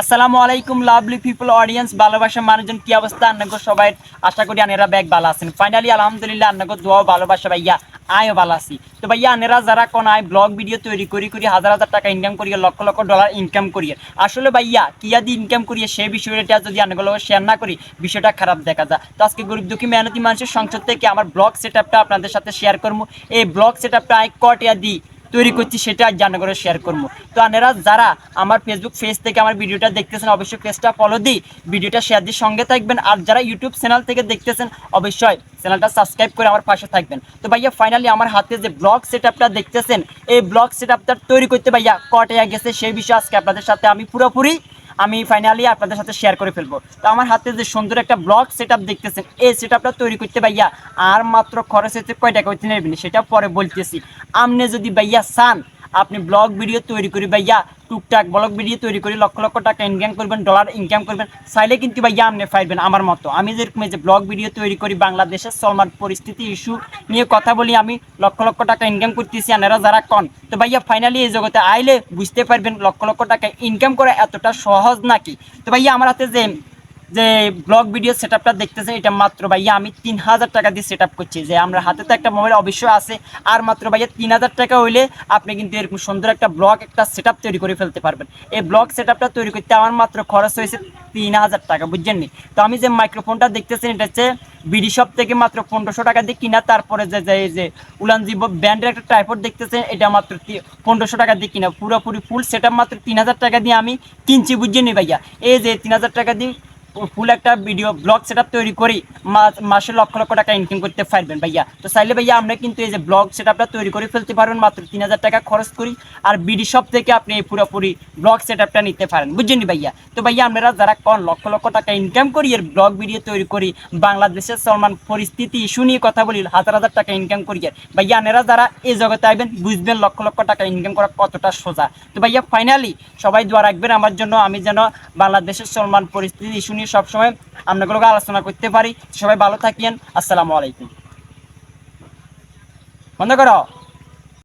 আসসালামু আলাইকুম lovely people audience ভালোবাসা মানুষজন, কি অবস্থা? আন্নাগো সবাই, আশা করি আনেরা ব্যাগ ভালো আছেন। ফাইনালি আলহামদুলিল্লাহ, আন্নাগো দোয়াও ভালোবাসা ভাইয়া, আয়ও ভালো আছি। তো ভাইয়া, আনেরা যারা কোন আয় ব্লগ ভিডিও তৈরি করি করি, হাজার হাজার টাকা ইনকাম করিয়ে, লক্ষ লক্ষ ডলার ইনকাম করিয়ে, আসলে ভাইয়া কিয়া দিয়ে ইনকাম করিয়ে সেই বিষয়টা যদি আনেগুলো শেয়ার না করি, বিষয়টা খারাপ দেখা যায়। তো আজকে গরিব দুঃখী, মেহনতি মানুষের সংসদ থেকে আমার ব্লগ সেট আপনাদের সাথে শেয়ার করব। এই ব্লগ সেট আপটা আয় কটিয়া দিই তৈরি করছি সেটা জানা করে শেয়ার করব। তো আপনারা যারা আমার ফেসবুক পেজ থেকে আমার ভিডিওটা দেখতেছেন, অবশ্যই পেজটা ফলো দিই, ভিডিওটা শেয়ার দিয়ে সঙ্গে থাকবেন। আর যারা ইউটিউব চ্যানেল থেকে দেখতেছেন, অবশ্যই চ্যানেলটা সাবস্ক্রাইব করে আমার পাশে থাকবেন। তো ভাইয়া ফাইনালি আমার হাতে যে ব্লগ সেট দেখতেছেন, এই ব্লগ সেট তৈরি করতে ভাইয়া কটাইয়া গেছে সেই বিষয়ে আজকে আপনাদের সাথে আমি পুরোপুরি আমি ফাইনালি আপনাদের সাথে শেয়ার করে ফেলব। তো আমার হাতে যে সুন্দর একটা ব্লক সেট দেখতেছেন, এই সেট তৈরি করতে ভাইয়া আর মাত্র খরচ হচ্ছে কয় টাকা? হচ্ছে নেবেন সেটা পরে বলতেছি। আপনি যদি ভাইয়া চান আপনি ব্লগ ভিডিও তৈরি করি ভাইয়া, টুকটাক ব্লগ ভিডিও তৈরি করি, লক্ষ লক্ষ টাকা ইনকাম করবেন ডলার ইনকাম করবেন, চাইলে কিন্তু ভাইয়া আপনি পাইবেন আমার মতো। আমি যেরকম যে ব্লগ ভিডিও তৈরি করি বাংলাদেশের সলমান পরিস্থিতি ইস্যু নিয়ে কথা বলি আমি, লক্ষ লক্ষ টাকা ইনকাম করতেছি আনারা যারা কন, তো ভাইয়া ফাইনালি এই জগতে আইলে বুঝতে পারবেন লক্ষ লক্ষ টাকা ইনকাম করা এতটা সহজ নাকি? তো ভাইয়া আমার হাতে যে যে ব্লগ ভিডিও সেট আপটা দেখতেছেন, এটা মাত্র ভাইয়া আমি তিন হাজার টাকা দিয়ে সেট আপ করছি। যে আমরা হাতে তো একটা মোবাইল অবশ্যই আছে, আর মাত্র ভাইয়া তিন হাজার টাকা হইলে আপনি কিন্তু এরকম সুন্দর একটা ব্লগ একটা সেট তৈরি করে ফেলতে পারবেন। এই ব্লগ সেট তৈরি করতে আমার মাত্র খরচ হয়েছে তিন হাজার টাকা, বুঝছেন নি? তো আমি যে মাইক্রোফোনটা দেখতেছেন, এটা হচ্ছে বিডি শপ থেকে মাত্র পনেরোশো টাকা দিয়ে কিনা, তারপরে যে যে যে উলানজি ব্যান্ডের একটা ট্রাইপড দেখতেছেন, এটা মাত্র পনেরোশো টাকা দিয়ে কিনা। পুরোপুরি ফুল সেট মাত্র তিন হাজার টাকা দিয়ে আমি কিনছি, বুঝছেন নি ভাইয়া? এই যে তিন হাজার টাকা দিয়ে ফুল একটা ভিডিও ব্লগ সেট তৈরি করি মাসে লক্ষ লক্ষ টাকা ইনকাম করতে পারবেন ভাইয়া। তো চাইলে ভাইয়া আমরা কিন্তু এই যে ব্লগ সেট তৈরি করে ফেলতে পারবেন, মাত্র তিন হাজার টাকা খরচ করি। আর বিডি শপ থেকে আপনি এই পুরোপুরি ব্লগ সেট নিতে পারেন, বুঝছেন ভাইয়া? তো ভাইয়া আমরা যারা কোন লক্ষ লক্ষ টাকা ইনকাম করি, এর ব্লগ ভিডিও তৈরি করি, বাংলাদেশের সলমান পরিস্থিতি ইস্যু নিয়ে কথা বলি, হাজার হাজার টাকা ইনকাম করি আর ভাইয়া আপনারা যারা এই জগতে আসবেন বুঝবেন লক্ষ লক্ষ টাকা ইনকাম করা কতটা সোজা। তো ভাইয়া ফাইনালি সবাই দোয়া রাখবেন, আমার জন্য আমি যেন বাংলাদেশের সলমান পরিস্থিতি ইস্যু নিয়ে সবসময় আপনাগুলোকে আলোচনা করতে পারি। সবাই ভালো থাকিয়েন আসসালামু আলাইকুম। বন্ধ করো।